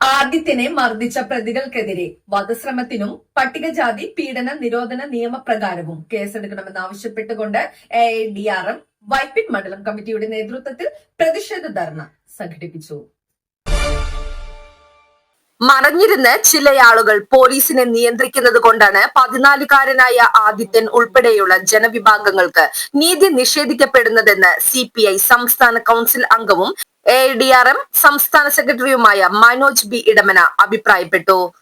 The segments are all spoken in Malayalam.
ആദിത്യനെ മർദ്ദിച്ച പ്രതികൾക്കെതിരെ വധശ്രമത്തിനും പട്ടികജാതി പീഡന നിരോധന നിയമപ്രകാരവും കേസെടുക്കണമെന്നാവശ്യപ്പെട്ടുകൊണ്ട് A I D R M Vypin മണ്ഡലം കമ്മിറ്റിയുടെ നേതൃത്വത്തിൽ പ്രതിഷേധ ധർണ സംഘടിപ്പിച്ചു. മറഞ്ഞിരുന്ന് ചിലയാളുകൾ പോലീസിനെ നിയന്ത്രിക്കുന്നത് കൊണ്ടാണ് പതിനാലുകാരനായ ആദിത്യൻ ഉൾപ്പെടെയുള്ള ജനവിഭാഗങ്ങൾക്ക് നീതി നിഷേധിക്കപ്പെടുന്നതെന്ന് സി സംസ്ഥാന കൗൺസിൽ അംഗവും എ ഡി ആർ എം സംസ്ഥാന സെക്രട്ടറിയുമായ മനോജ് ബി ഇടമന അഭിപ്രായപ്പെട്ടു.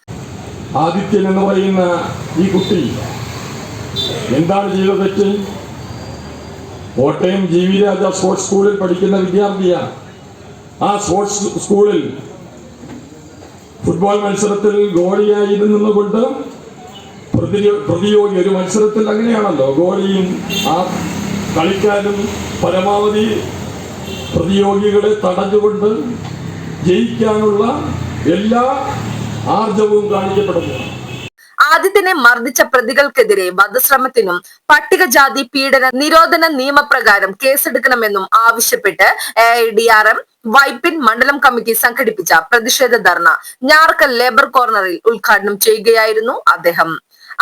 ആദിത്യൻ എന്ന് പറയുന്ന ഈ കുട്ടി എന്താണ് ചെയ്ത Kottayam G V Raja sports സ്കൂളിൽ പഠിക്കുന്ന വിദ്യാർത്ഥിയാണ്. ആ സ്പോർട്സ് സ്കൂളിൽ ഫുട്ബോൾ മത്സരത്തിൽ ഗോളിയായിരുന്നു നിന്നുകൊണ്ട് പ്രതിയോ- പ്രതിയോഗി ഒരു മത്സരത്തിൽ അങ്ങനെയാണല്ലോ ഗോളിയും ആ കളിക്കാരും പരമാവധി പ്രതിയോഗികളെ തടഞ്ഞുകൊണ്ട് ജയിക്കാനുള്ള എല്ലാ ആർജവും കാണിക്കപ്പെടുന്നു. ആദിത്യനെ മർദ്ദിച്ച പ്രതികൾക്കെതിരെ വധശ്രമത്തിനും പട്ടികജാതി പീഡന നിരോധന നിയമപ്രകാരം കേസെടുക്കണമെന്നും ആവശ്യപ്പെട്ട് A D R M Vypin മണ്ഡലം കമ്മിറ്റി സംഘടിപ്പിച്ച പ്രതിഷേധ ധർണ ഞാർക്കൽ ലേബർ കോർണറിൽ ഉദ്ഘാടനം ചെയ്യുകയായിരുന്നു അദ്ദേഹം.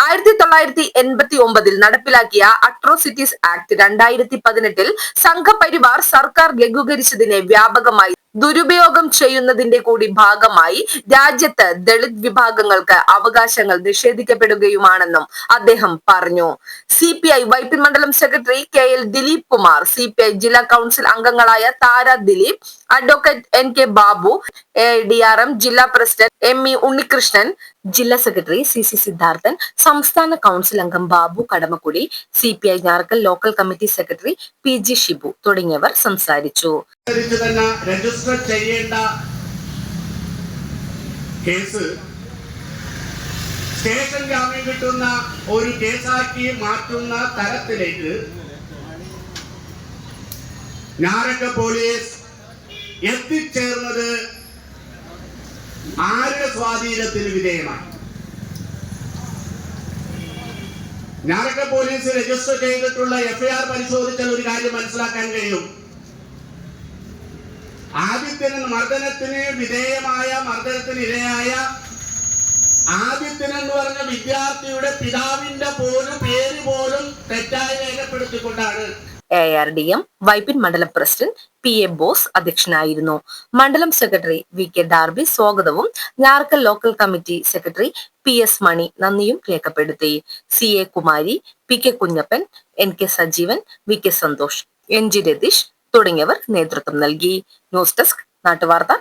ആയിരത്തി തൊള്ളായിരത്തി എൺപത്തി ഒമ്പതിൽ നടപ്പിലാക്കിയ അട്രോസിറ്റീസ് ആക്ട് രണ്ടായിരത്തി പതിനെട്ടിൽ സംഘപരിവാർ സർക്കാർ ലഘൂകരിച്ചതിനെ വ്യാപകമായി ദുരുപയോഗം ചെയ്യുന്നതിന്റെ കൂടി ഭാഗമായി രാജ്യത്ത് ദളിത് വിഭാഗങ്ങൾക്ക് അവകാശങ്ങൾ നിഷേധിക്കപ്പെടുകയുമാണെന്നും അദ്ദേഹം പറഞ്ഞു. സി പി ഐ വൈപ്പിൻ മണ്ഡലം secretary K L Dileep Kumar C P I ജില്ലാ കൗൺസിൽ അംഗങ്ങളായ Thara Dileep advocate N K Babu A D R M ജില്ലാ പ്രസിഡന്റ് എം ഇ ഉണ്ണികൃഷ്ണൻ ജില്ലാ സെക്രട്ടറി സി സി സിദ്ധാർത്ഥൻ സംസ്ഥാന കൗൺസിൽ അംഗം Babu Kadamakkudi C P I Njarakkal local committee secretary P G Shibu തുടങ്ങിയവർ സംസാരിച്ചു. രജിസ്റ്റർ ചെയ്യേണ്ട കേസ് സ്റ്റേഷൻ ജാമ്യം കിട്ടുന്ന ഒരു കേസാക്കി മാറ്റുന്ന തരത്തിലേക്ക് ഞാറക്ക പോലീസ് എത്തിച്ചേർന്നത് ആരുടെ സ്വാധീനത്തിന് വിധേയമാണ്? ഞാനൊക്കെ പോലീസ് രജിസ്റ്റർ ചെയ്തിട്ടുള്ള എഫ്ഐആർ പരിശോധിച്ചാൽ ഒരു കാര്യം മനസ്സിലാക്കാൻ കഴിയും. ആദിത്യന് മർദ്ദനത്തിന് വിധേയമായ മർദ്ദനത്തിന് ഇരയായ ആദിത്യൻ എന്ന് പറഞ്ഞ വിദ്യാർത്ഥിയുടെ പിതാവിന്റെ പോലും പേര് പോലും തെറ്റായി രേഖപ്പെടുത്തിക്കൊണ്ടാണ് A R D M Vypin മണ്ഡലം പ്രസിഡന്റ് പി എ ബോസ് അധ്യക്ഷനായിരുന്നു. മണ്ഡലം സെക്രട്ടറി വി കെ ഡാർബി സ്വാഗതവും Njarakkal local committee secretary P S Mani നന്ദിയും രേഖപ്പെടുത്തി. C A Kumari P K Kunjappan N K Sajeevan V K Santhosh N G Ratheesh തുടങ്ങിയവർ നേതൃത്വം നൽകി. News desk നാട്ടുവാർത്ത